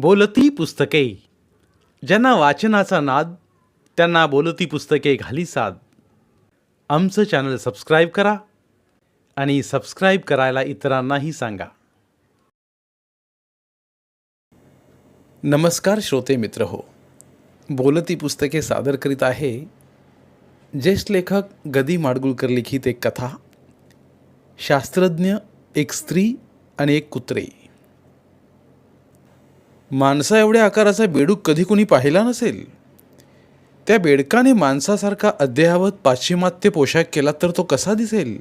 बोलती पुस्तके. ज्यांना वाचनाचा नाद त्यांना बोलती पुस्तके घाली साद. आमचं चॅनल सबस्क्राईब करा आणि सबस्क्राईब करायला इतरांनाही सांगा. नमस्कार श्रोते मित्र हो. बोलती पुस्तके सादर करीत आहे ज्येष्ठ लेखक गदी माडगुळकर लिखित एक कथा. शास्त्रज्ञ एक स्त्री आणि एक कुत्रे. माणसा एवढ्या आकाराचा बेडूक कधी कुणी पाहिला नसेल? त्या बेडकाने माणसासारखा अद्ययावत पाश्चिमात्य पोशाख केला तर तो कसा दिसेल?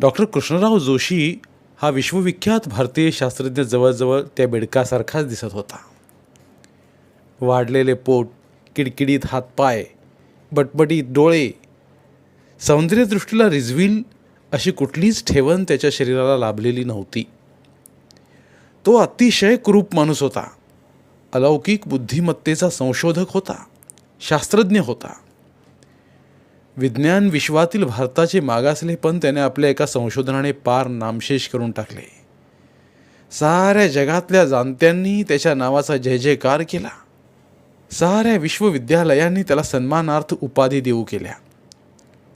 डॉक्टर कृष्णराव जोशी हा विश्वविख्यात भारतीय शास्त्रज्ञ जवळजवळ त्या बेडकासारखाच दिसत होता. वाढलेले पोट किडकिडीत हातपाय बटबटीत डोळे सौंदर्यदृष्टीला रिजवील अशी कुठलीच ठेवण त्याच्या शरीराला लाभलेली नव्हती. तो अतिशय कुरूप माणूस होता. अलौकिक बुद्धिमत्तेचा संशोधक होता. शास्त्रज्ञ होता. विज्ञान विश्वातील भारताचे मागासले पण त्याने आपल्या एका संशोधनाने पार नामशेष करून टाकले. साऱ्या जगातल्या जाणत्यांनी त्याच्या नावाचा जय जयकार केला. साऱ्या विश्वविद्यालयांनी त्याला सन्मानार्थ उपाधी देऊ केल्या.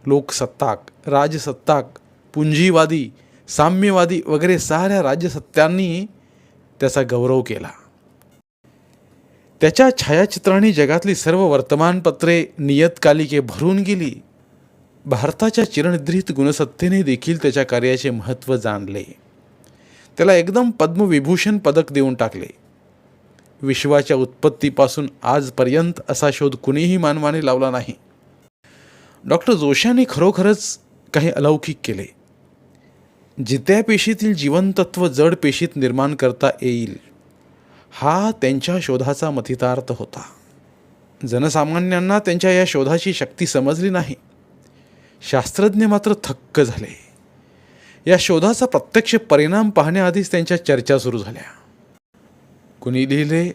लोकसत्ताक राजसत्ताक पुंजीवादी साम्यवादी वगैरे साऱ्या राज्यसत्तांनी त्याचा गौरव केला. त्याच्या छायाचित्रांनी जगातली सर्व वर्तमानपत्रे नियतकालिके भरून गेली. भारताच्या चिरणद्रित गुणसत्तेने देखील त्याच्या कार्याचे महत्त्व जाणले. त्याला एकदम पद्मविभूषण पदक देऊन टाकले. विश्वाच्या उत्पत्तीपासून आजपर्यंत असा शोध कुणीही मानवाने लावला नाही. डॉक्टर जोशाने खरोखरच काही अलौकिक केले. जित्या पेशीतील जीवनतत्व जड पेशीत निर्माण करता येईल हा त्यांच्या शोधाचा मथितार्थ होता. जनसामान्यांना त्यांच्या या शोधाची शक्ती समजली नाही. शास्त्रज्ञ मात्र थक्क झाले. या शोधाचा प्रत्यक्ष परिणाम पाहण्याआधीच त्यांच्या चर्चा सुरू झाल्या. कुणी लिहिले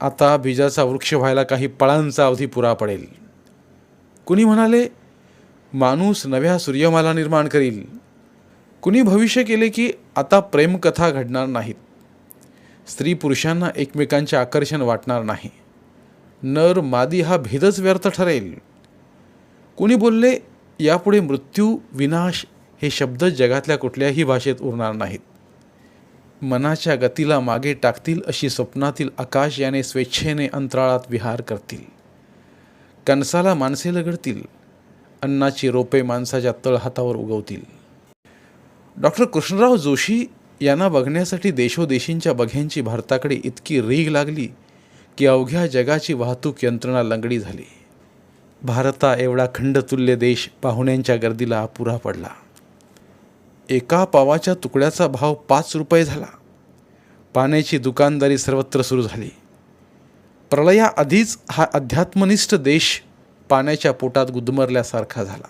आता बीजाचा वृक्ष व्हायला काही पळांचा अवधी पुरा पडेल. कुणी म्हणाले माणूस नव्या सूर्यमाला निर्माण करील. कुणी भविष्य केले की आता प्रेमकथा घडणार नाहीत. स्त्री पुरुषांना एकमेकांचे आकर्षण वाटणार नाही. नर मादी हा भेदच व्यर्थ ठरेल. कुणी बोलले यापुढे मृत्यू विनाश हे शब्द जगातल्या कुठल्याही भाषेत उरणार नाहीत. मनाच्या गतीला मागे टाकतील अशी स्वप्नातील आकाश याने स्वेच्छेने अंतराळात विहार करतील. कणसाला माणसे लगडतील. अन्नाची रोपे माणसाच्या तळहातावर उगवतील. डॉक्टर कृष्णराव जोशी यांना बघण्यासाठी देशोदेशींच्या बघ्यांची भारताकडे इतकी रीग लागली की अवघ्या जगाची वाहतूक यंत्रणा लंगडी झाली. भारता एवढा खंडतुल्य देश पाहुण्यांच्या गर्दीला अपुरा पडला. एका पावाच्या तुकड्याचा भाव पाच रुपये झाला. पाण्याची दुकानदारी सर्वत्र सुरू झाली. प्रलयाआधीच हा अध्यात्मनिष्ठ देश पाण्याच्या पोटात गुदमरल्यासारखा झाला.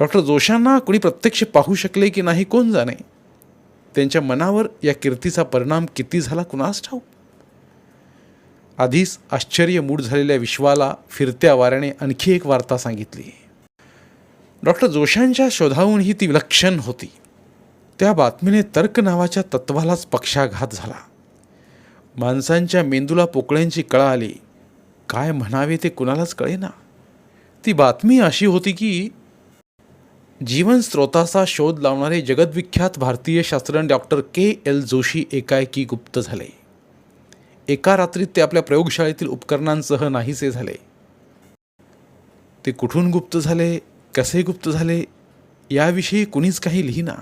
डॉक्टर जोशांना कुणी प्रत्यक्ष पाहू शकले की नाही कोण जाणे? त्यांच्या मनावर या कीर्तीचा परिणाम किती झाला कुणास ठाऊ आधीच आश्चर्य मूड झालेल्या विश्वाला फिरत्या वाऱ्याने आणखी एक वार्ता सांगितली. डॉक्टर जोशांच्या शोधाहूनही ती विलक्षण होती. त्या बातमीने तर्क नावाच्या तत्वालाच पक्षाघात झाला. माणसांच्या मेंदूला पोकळ्यांची कळा आली. काय म्हणावे ते कुणालाच कळेना. ती बातमी अशी होती की जीवन स्रोताचा शोध लावणारे जगद्विख्यात भारतीय शास्त्रज्ञ डॉक्टर के एल जोशी एकाएकी गुप्त झाले. एका रात्रीत ते आपल्या प्रयोगशाळेतील उपकरणांसह नाहीसे झाले. ते कुठून गुप्त झाले? कसे गुप्त झाले? याविषयी कुणीच काही लिहिना.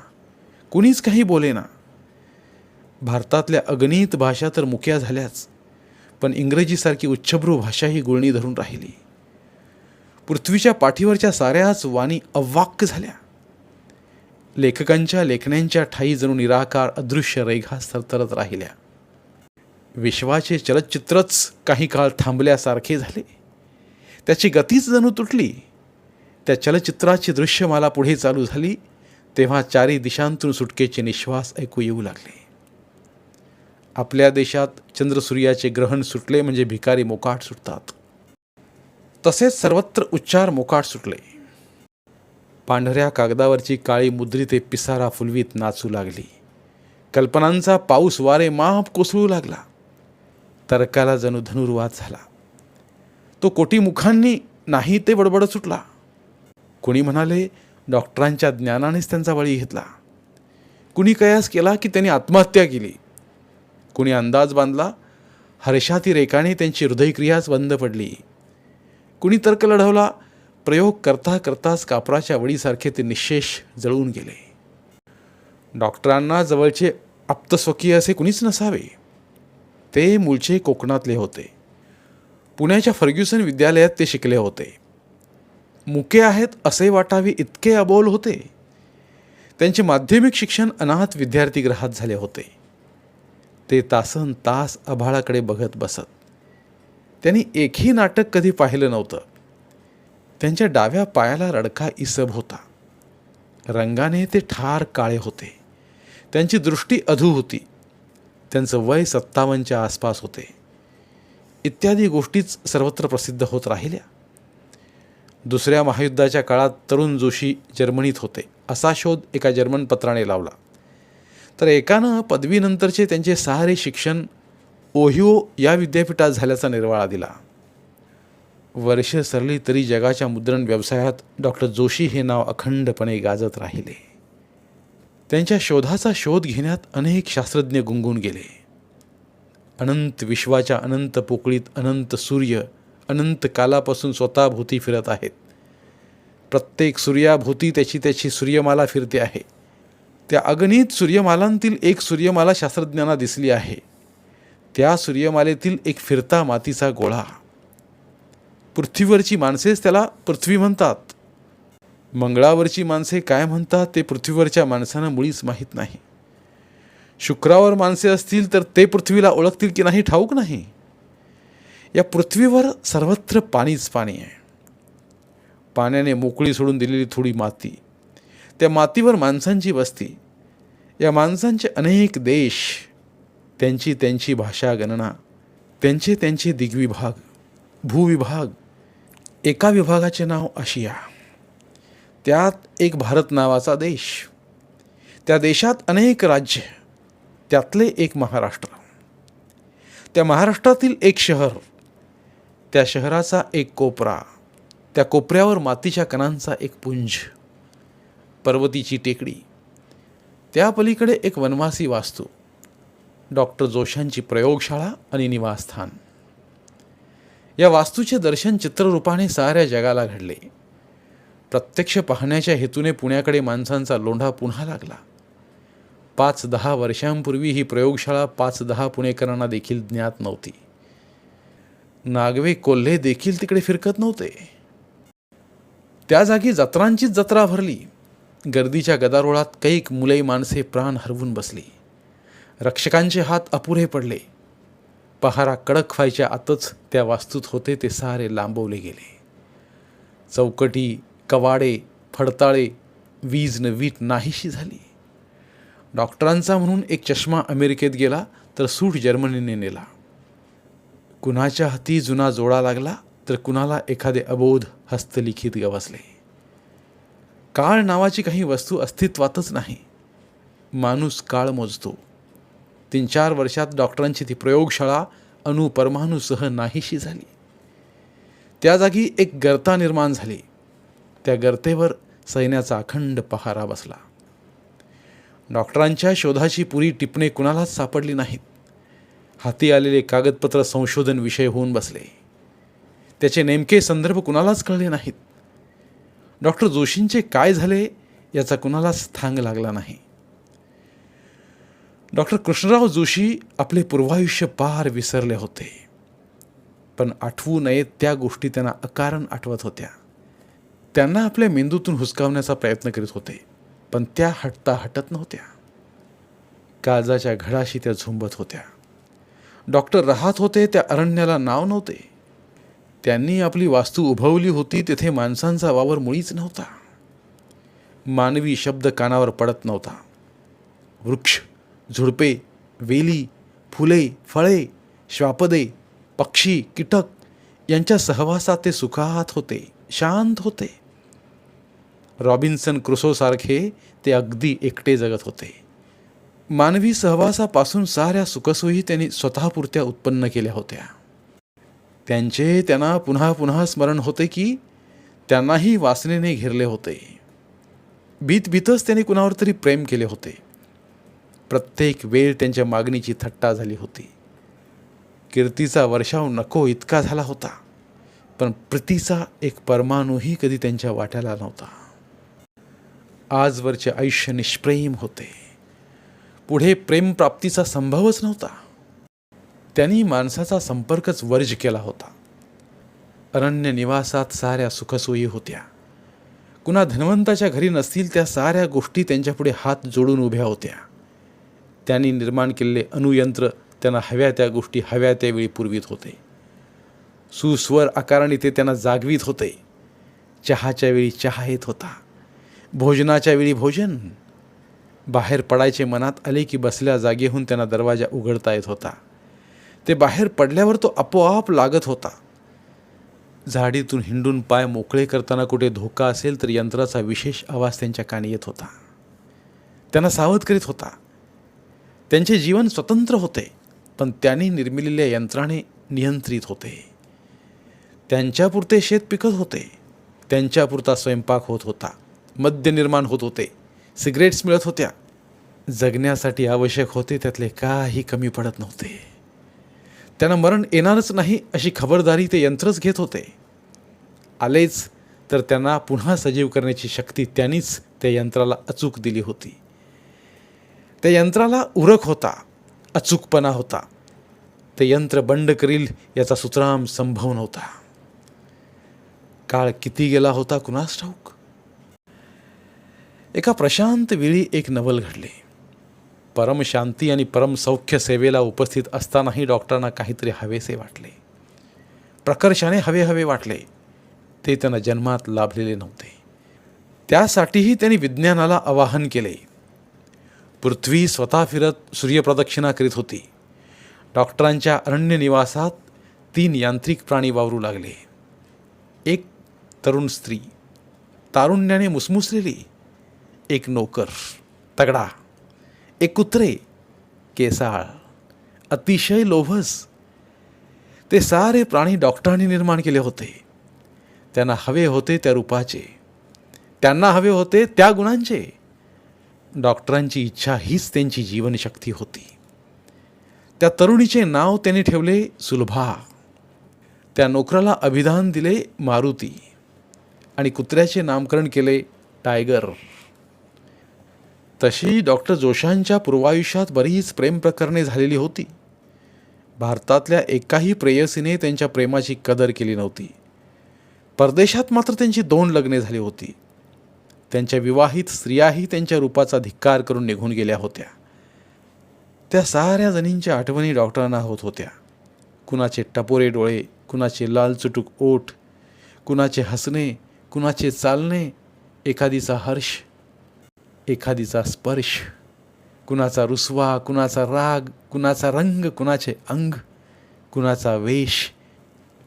कुणीच काही बोलेना. भारतातल्या अगणित भाषा तर मुक्या झाल्याच पण इंग्रजीसारखी उच्चभ्रू भाषा ही गुळणी धरून राहिली. पृथ्वीच्या पाठीवरच्या साऱ्याच वाणी अवाक्य झाल्या. लेखकांच्या लेखण्यांच्या ठाई जणू निराकार अदृश्य रेघा सरतरत राहिल्या. विश्वाचे चलचित्रच काही काळ थांबल्यासारखे झाले. त्याची गतीच जणू तुटली. त्या चलचित्राची दृश्यमाला पुढे चालू झाली तेव्हा चारी दिशांतून सुटकेचे निश्वास ऐकू येऊ लागले. आपल्या देशात चंद्रसूर्याचे ग्रहण सुटले म्हणजे भिकारी मोकाट सुटतात. तसेच सर्वत्र उच्चार मोकाट सुटले. पांढऱ्या कागदावरची काळी मुद्रिते पिसारा फुलवीत नाचू लागली. कल्पनांचा पाऊस वारे माप कोसळू लागला. तर्काला जणू धनुर्वाद झाला. तो कोटी मुखांनी नाही ते बडबड सुटला. कुणी म्हणाले डॉक्टरांच्या ज्ञानानेच त्यांचा बळी घेतला. कुणी कयास केला की त्यांनी आत्महत्या केली. कुणी अंदाज बांधला हर्षाती रेखाने त्यांची हृदयक्रियाच बंद पडली. कुणी तर्क लढवला प्रयोग करता करताच कापराच्या वडीसारखे ते निशेष जळून गेले. डॉक्टरांना जवळचे आप्तस्वकीय असे कुणीच नसावे. ते मूळचे कोकणातले होते. पुण्याच्या फर्ग्युसन विद्यालयात ते शिकले होते. मुके आहेत असे वाटावे इतके अबोल होते. त्यांचे माध्यमिक शिक्षण अनाथ विद्यार्थीगृहात झाले होते. ते तासन तास आभाळाकडे बघत बसत. त्यांनी एकही नाटक कधी पाहिलं नव्हतं. त्यांच्या डाव्या पायाला रडका इसब होता. रंगाने ते ठार काळे होते. त्यांची दृष्टी अधू होती. त्यांचं वय सत्तावनच्या आसपास होते. इत्यादी गोष्टीच सर्वत्र प्रसिद्ध होत राहिल्या. दुसऱ्या महायुद्धाच्या काळात तरुण जोशी जर्मनीत होते. असा शोध एका जर्मन पत्राने लावला. तर एकानं पदवीनंतरचे त्यांचे सारे शिक्षण ओहिओ या विद्यापीठात झाल्याचा निर्वाळा दिला. वर्ष सरली तरी जगाच्या मुद्रण व्यवसायात डॉक्टर जोशी हे नाव अखंडपणे गाजत राहिले. त्यांच्या शोधाचा शोध घेण्यात अनेक शास्त्रज्ञ गुंगून गेले. अनंत विश्वाच्या अनंत पोकळीत अनंत सूर्य अनंत कालापासून स्वतःभोवती फिरत आहेत. प्रत्येक सूर्याभोवती त्याची त्याची सूर्यमाला फिरते आहे. त्या अगणित सूर्यमालांतील एक सूर्यमाला शास्त्रज्ञांना दिसली आहे. त्या सूर्यमालेतील एक फिरता मातीचा गोळा. पृथ्वीवरची माणसेच त्याला पृथ्वी म्हणतात. मंगळावरची माणसे काय म्हणतात ते पृथ्वीवरच्या माणसांना मुळीच माहीत नाही. शुक्रावर माणसे असतील तर ते पृथ्वीला ओळखतील की नाही ठाऊक नाही. या पृथ्वीवर सर्वत्र पाणीच पाणी आहे. पाण्याने मोकळी सोडून दिलेली थोडी माती. त्या मातीवर माणसांची वस्ती. या माणसांचे अनेक देश त्यांची त्यांची भाषा गणना त्यांचे त्यांचे दिग्विभाग भूविभाग एका विभागाचे नाव आशिया. त्यात एक भारत नावाचा देश. त्या देशात अनेक राज्य त्यातले एक महाराष्ट्र. त्या महाराष्ट्रातील एक शहर त्या शहराचा एक कोपरा त्या कोपऱ्यावर मातीच्या कणांचा एक पुंज पर्वतीची टेकडी. त्या पलीकडे एक वनवासी वास्तू डॉक्टर जोशांची प्रयोगशाळा आणि निवासस्थान. या वास्तूचे दर्शन चित्ररूपाने साऱ्या जगाला घडले. प्रत्यक्ष पाहण्याच्या हेतूने पुण्याकडे माणसांचा लोंढा पुन्हा लागला. पाच दहा वर्षांपूर्वी ही प्रयोगशाळा पाच दहा पुणेकरांना देखील ज्ञात नव्हती. नागवे कोल्हे देखील तिकडे फिरकत नव्हते. त्या जागी जत्रांचीच जत्रा भरली. गर्दीच्या गदारोळात कैक मुले माणसे प्राण हरवून बसली. रक्षकांचे हात अपुरे पडले. पहारा कडक व्हायच्या आतच त्या वास्तूत होते ते सारे लांबवले गेले. चौकटी कवाडे फडताळे वीज न वीट नाहीशी झाली. डॉक्टरांचा म्हणून एक चष्मा अमेरिकेत गेला तर सूट जर्मनीने नेला. कुणाच्या हाती जुना जोडा लागला तर कुणाला एखादे अबोध हस्तलिखित गवसले. काळ नावाची काही वस्तू अस्तित्वातच नाही. माणूस काळ मोजतो. तीन चार वर्षात डॉक्टरांची ती प्रयोगशाळा अणुपरमाणूसह नाहीशी झाली. त्या जागी एक गर्ता निर्माण झाली. त्या गर्तेवर सैन्याचा अखंड पहारा बसला. डॉक्टरांच्या शोधाची पुरी टिपणे कुणालाच सापडली नाहीत. हाती आलेले कागदपत्र संशोधन विषय होऊन बसले. त्याचे नेमके संदर्भ कुणालाच कळले नाहीत. डॉक्टर जोशींचे काय झाले याचा कुणालाच थांग लागला नाही. डॉक्टर कृष्णराव जोशी आपले पूर्वायुष्य पार विसरले होते. पण आठवू नयेत त्या गोष्टी त्यांना अकारण आठवत होत्या. त्यांना आपल्या मेंदूतून हुसकावण्याचा प्रयत्न करीत होते पण त्या हटता हटत नव्हत्या. काळजाच्या घडाशी त्या झुंबत होत्या. डॉक्टर राहत होते त्या अरण्याला नाव नव्हते. त्यांनी आपली वास्तू उभवली होती तेथे माणसांचा वावर मुळीच नव्हता. मानवी शब्द कानावर पडत नव्हता. वृक्ष झुडपे वेली फुले फळे श्वापदे पक्षी कीटक यांच्या सहवासात ते सुखात होते शांत होते. रॉबिन्सन क्रुसोसारखे ते अगदी एकटे जगत होते. मानवी सहवासापासून साऱ्या सुखसोयी त्यांनी स्वतःपुरत्या उत्पन्न केल्या होत्या. त्यांचे त्यांना पुन्हा पुन्हा स्मरण होते की त्यांनाही वासनेने घेरले होते. बीतबीतच त्यांनी कुणावर तरी प्रेम केले होते. प्रत्येक वेळ त्यांच्या मागणीची थट्टा झाली होती. कीर्तीचा वर्षाव नको इतका झाला होता. पण प्रीतीचा एक परमाणूही कधी त्यांच्या वाट्याला नव्हता. आजवरचे आयुष्य निष्प्रेम होते. पुढे प्रेमप्राप्तीचा संभवच नव्हता. त्यांनी माणसाचा संपर्कच वर्ज केला होता. अरण्य निवासात साऱ्या सुखसोयी होत्या. कुणा धनवंताच्या घरी नसतील त्या साऱ्या गोष्टी त्यांच्यापुढे हात जोडून उभ्या होत्या. त्यांनी निर्माण केलेले अणुयंत्र त्यांना हव्या त्या गोष्टी हव्या त्यावेळी पुरवीत होते. सुस्वर आकाराने ते त्यांना जागवीत होते. चहाच्या वेळी चहा येत होता. भोजनाच्या वेळी भोजन. बाहेर पडायचे मनात आले की बसल्या जागेहून त्यांना दरवाजा उघडता येत होता. ते बाहेर पडल्यावर तो आपोआप लागत होता. झाडीतून हिंडून पाय मोकळे करताना कुठे धोका असेल तर यंत्राचा विशेष आवाज त्यांच्या कानी येत होता. त्यांना सावध करीत होता. त्यांचे जीवन स्वतंत्र होते पण त्यांनी निर्मिलेल्या यंत्राने नियंत्रित होते. त्यांच्यापुरते शेत पिकत होते. त्यांच्यापुरता स्वयंपाक होत होता. मद्य निर्माण होत होते. सिगरेट्स मिळत होत्या. जगण्यासाठी आवश्यक होते त्यातले काही कमी पडत नव्हते. त्यांना मरण येणारच नाही अशी खबरदारी ते यंत्रच घेत होते. आलेच तर त्यांना पुन्हा सजीव करण्याची शक्ती त्यांनीच त्या यंत्राला अचूक दिली होती. त्या यंत्राला उरक होता अचूकपणा होता. ते यंत्र बंड करील याचा सुतराम संभव नव्हता. काळ किती गेला होता कुणास ठाऊक? एका प्रशांत वेळी एक नवल घडले. परम शांती आणि परम सौख्य सेवेला उपस्थित असतानाही डॉक्टरांना काहीतरी हवेसे वाटले. प्रकर्षाने हवे हवे वाटले. ते त्यांना जन्मात लाभलेले नव्हते. त्यासाठीही त्यांनी विज्ञानाला आवाहन केले. पृथ्वी स्वतः फिरत सूर्यप्रदक्षिणा करीत होती. डॉक्टरांच्या अरण्य निवासात तीन यांत्रिक प्राणी वावरू लागले. एक तरुण स्त्री. तारुण्याने मुसमुसलेली. एक नोकर. तगडा. एक कुत्रे. केसाळ. अतिशय लोभस. ते सारे प्राणी डॉक्टरांनी निर्माण केले होते. त्यांना हवे होते त्या रूपाचे. त्यांना हवे होते त्या गुणांचे. डॉक्टरांची इच्छा हीच त्यांची जीवनशक्ती होती. त्या तरुणीचे नाव त्यांनी ठेवले सुलभा. त्या नोकराला अभिधान दिले मारुती आणि कुत्र्याचे नामकरण केले टायगर. तशी डॉक्टर जोशांच्या पूर्वायुष्यात बरीच प्रेम प्रकरणे झालेली होती. भारतातल्या एकाही प्रेयसीने त्यांच्या प्रेमाची कदर केली नव्हती. परदेशात मात्र त्यांची दोन लग्ने झाली होती. त्यांच्या विवाहित स्त्रियाही त्यांच्या रूपाचा धिक्कार करून निघून गेल्या होत्या. त्या साऱ्या जणींच्या आठवणी डॉक्टरांना होत होत्या. कुणाचे टपोरे डोळे कुणाचे लालचुटूक ओठ कुणाचे हसणे कुणाचे चालणे एखादीचा हर्ष एखादीचा स्पर्श कुणाचा रुसवा कुणाचा राग कुणाचा रंग कुणाचे अंग कुणाचा वेश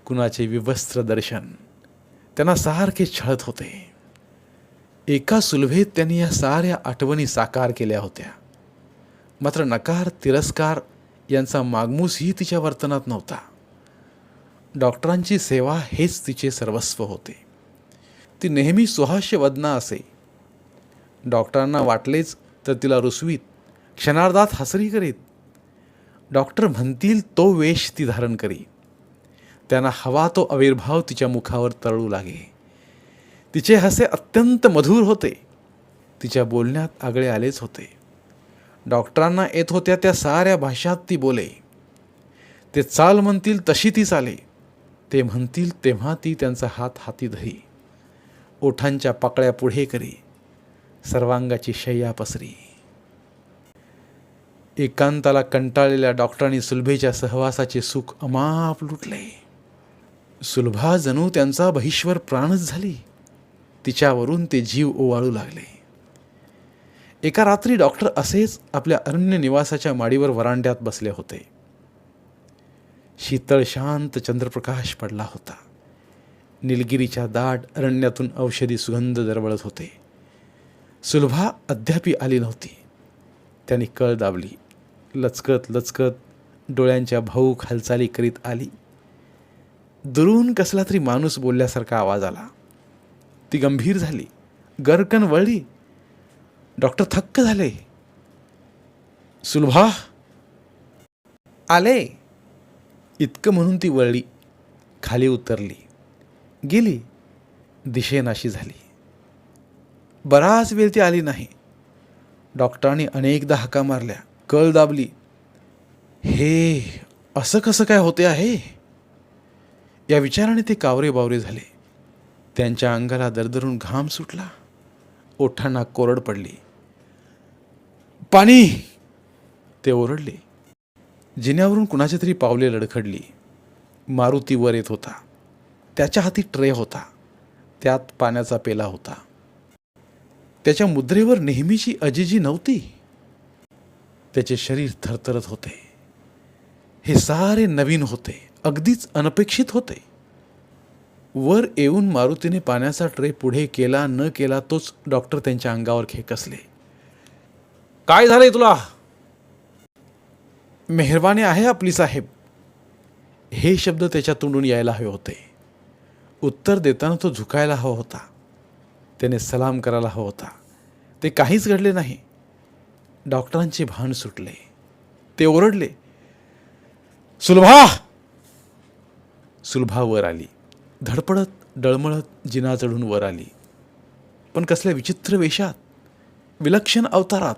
कुणाचे विवस्त्र दर्शन. त्यांना सारखे छळत होते. एका सुलभेत त्यांनी या साऱ्या आठवणी साकार केल्या होत्या. मात्र नकार तिरस्कार यांचा मागमूसही तिच्या वर्तनात नव्हता. डॉक्टरांची सेवा हेच तिचे सर्वस्व होते. ती नेहमी सुहास्य वदना असे. डॉक्टरांना वाटलेच तर तिला रुसवीत क्षणार्धात हसरी करीत. डॉक्टर म्हणतील तो वेश ती धारण करी. त्यांना हवा तो आविर्भाव तिच्या मुखावर तळू लागे. तिचे हसे अत्यंत मधुर होते. तिच्या बोलण्यात आगळे आलेच होते. डॉक्टरांना येत होत्या त्या साऱ्या भाषात ती बोले. ते चाल म्हणतील तशी ती चाले. ते म्हणतील तेव्हा ती त्यांचा हात हाती धरी. ओठांच्या पाकळ्या पुढे करी. सर्वांगाची शय्या पसरी. एकांताला कंटाळलेल्या डॉक्टरांनी सुलभेच्या सहवासाचे सुख अमाप लुटले. सुलभा जणू त्यांचा बहिश्वर प्राणच झाली. तिच्यावरून ते जीव ओवाळू लागले. एका रात्री डॉक्टर असेच आपल्या अरण्य निवासाच्या माडीवर वरांड्यात बसले होते. शीतळ शांत चंद्रप्रकाश पडला होता. निलगिरीच्या दाट अरण्यातून औषधी सुगंध दरवळत होते. सुलभा अद्यापी आली नव्हती. त्याने कळ दाबली. लचकत लचकत डोळ्यांच्या भाऊक हालचाली करीत आली. दुरून कसला तरी माणूस बोलल्यासारखा आवाज आला. ती गंभीर झाली. गरकन वळली. डॉक्टर थक्क झाले. सुलभा. आले. इतकं म्हणून ती वळली. खाली उतरली. गेली. दिशेनाशी झाली. बराच वेळ ती आली नाही. डॉक्टरांनी अनेकदा हाका मारल्या. कळ दाबली. हे असं कसं काय होते आहे? या विचाराने ते कावरे बावरे झाले. त्यांच्या अंगाला दरदरून घाम सुटला. ओठांना कोरड पडली. पाणी! ते ओरडले. जिन्यावरून कुणाची तरी पावले लडखडली. मारुती वर येत होता. त्याच्या हाती ट्रे होता. त्यात पाण्याचा पेला होता. त्याच्या मुद्रेवर नेहमीची अजिजी नव्हती. त्याचे शरीर थरथरत होते. हे सारे नवीन होते. अगदीच अनपेक्षित होते. वर येऊन मारुतीने पाण्याचा ट्रे पुढे केला न केला तोच डॉक्टर त्यांच्या अंगावर खेकसले. काय झालंय तुला? मेहरबानी आहे आपली साहेब. हे शब्द त्याच्या तोंडून यायला हवे होते. उत्तर देताना तो झुकायला हवा होता. त्याने सलाम करायला हवा होता. ते काहीच घडले नाही. डॉक्टरांचे भान सुटले. ते ओरडले सुलभा! सुलभा वर आली. धडपडत डळमळत जिना चढून वर आली. पण कसल्या विचित्र वेशात विलक्षण अवतारात.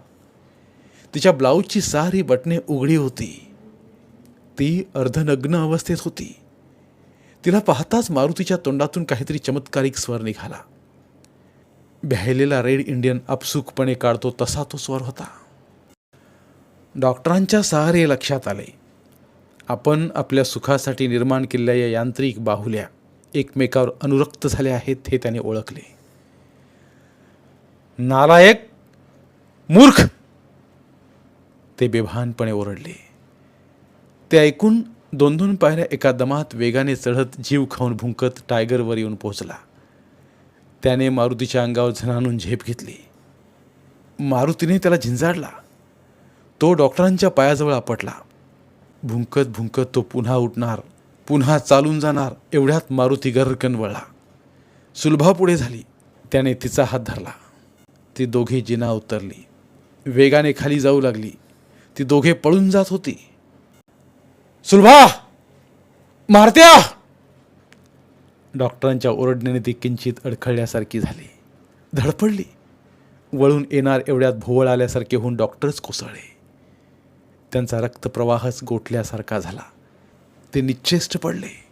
तिच्या ब्लाऊजची सारी बटणे उघडी होती. ती अर्धनग्न अवस्थेत होती. तिला पाहताच मारुतीच्या तोंडातून काहीतरी चमत्कारिक स्वर निघाला. भ्यायलेला रेड इंडियन अपसुकपणे काढतो तसा तो स्वर होता. डॉक्टरांच्या सहारे लक्षात आले. आपण आपल्या सुखासाठी निर्माण केलेल्या या यांत्रिक बाहुल्या एकमेकावर अनुरक्त झाले आहेत हे त्याने ओळखले. नालायक मूर्ख! ते बेभानपणे ओरडले. ते ऐकून दोन दोन पायऱ्या एका दमात वेगाने चढत जीव खाऊन भुंकत टायगरवर येऊन पोहोचला. त्याने मारुतीच्या अंगावर झनानून झेप घेतली. मारुतीने त्याला झिंजाडला. तो डॉक्टरांच्या पायाजवळ आपटला. भुंकत भुंकत तो पुन्हा उठणार पुन्हा चालून जाणार. एवढ्यात मारुती गरकन वळला. सुलभा पुढे झाली. त्याने तिचा हात धरला. ती दोघे जिना उतरली. वेगाने खाली जाऊ लागली. ती दोघे पळून जात होती. सुलभा! मारत्या! डॉक्टरांच्या ओरडण्याने ती किंचित अडखळल्यासारखी झाली. धडपडली. वळून येणार एवढ्यात भोवळ आल्यासारखे होऊन डॉक्टरच कोसळले. त्यांचा रक्तप्रवाहच गोठल्यासारखा झाला. ते निश्चेष्ट पडले.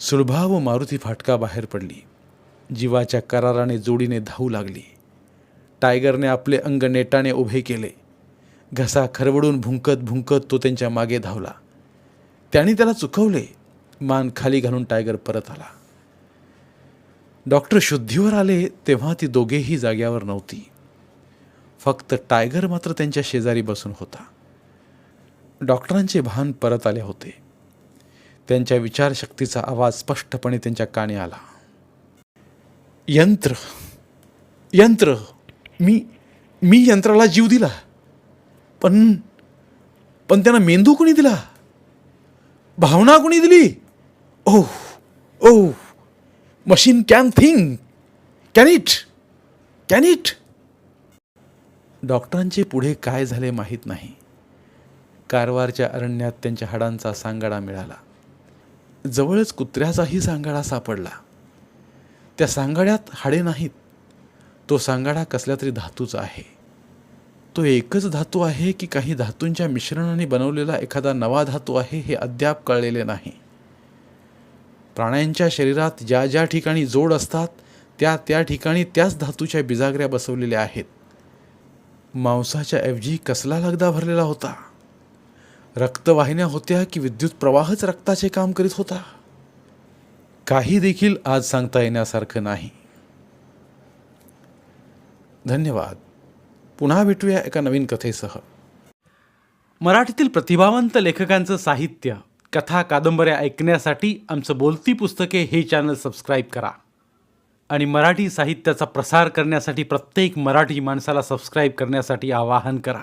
सुलभा व मारुती फाटका बाहेर पडली. जीवाच्या कराराने जोडीने धावू लागली. टायगरने आपले अंग नेटाने उभे केले. घसा खरवडून भुंकत भुंकत तो त्यांच्या मागे धावला. त्याने त्याला चुकवले. मान खाली घालून टायगर परत आला. डॉक्टर शुद्धीवर आले तेव्हा ती दोघेही जाग्यावर नव्हती. फक्त टायगर मात्र त्यांच्या शेजारी बसून होता. डॉक्टरांचे भान परत आले होते. त्यांच्या विचारशक्तीचा आवाज स्पष्टपणे त्यांच्या कानी आला. यंत्र यंत्र मी मी यंत्राला जीव दिला. पण पण त्यांना मेंदू कोणी दिला? भावना कोणी दिली? Oh O machine can think can it can it डॉक्टरांचे पुढे काय झाले माहीत नाही. कारवारच्या अरण्यात त्यांच्या हाडांचा सांगाडा मिळाला. जवळच कुत्र्याचाही सांगाडा सापडला. त्या सांगाड्यात हाडे नाहीत. तो सांगाडा कसल्या तरी धातूचा आहे. तो एकच धातू आहे की काही धातूंच्या मिश्रणाने बनवलेला एखादा नवा धातू आहे हे अद्याप कळलेले नाही. प्राण्यांच्या शरीरात ज्या ज्या ठिकाणी जोड असतात त्या त्या ठिकाणी त्याच धातूच्या बिजागऱ्या बसवलेल्या आहेत. मांसाच्या ऐवजी कसला लगदा भरलेला होता? रक्तवाहिन्या होत्या की विद्युत प्रवाहच रक्ताचे काम करीत होता? काही देखील आज सांगता येण्यासारखं नाही. धन्यवाद. पुन्हा भेटूया एका नवीन कथेसह. मराठीतील प्रतिभावंत लेखकांचं साहित्य कथा कादंबऱ्या ऐकण्यासाठी आमचं बोलती पुस्तके हे चॅनल सबस्क्राईब करा. आणि मराठी साहित्याचा प्रसार करण्यासाठी प्रत्येक मराठी माणसाला सबस्क्राईब करण्यासाठी आवाहन करा.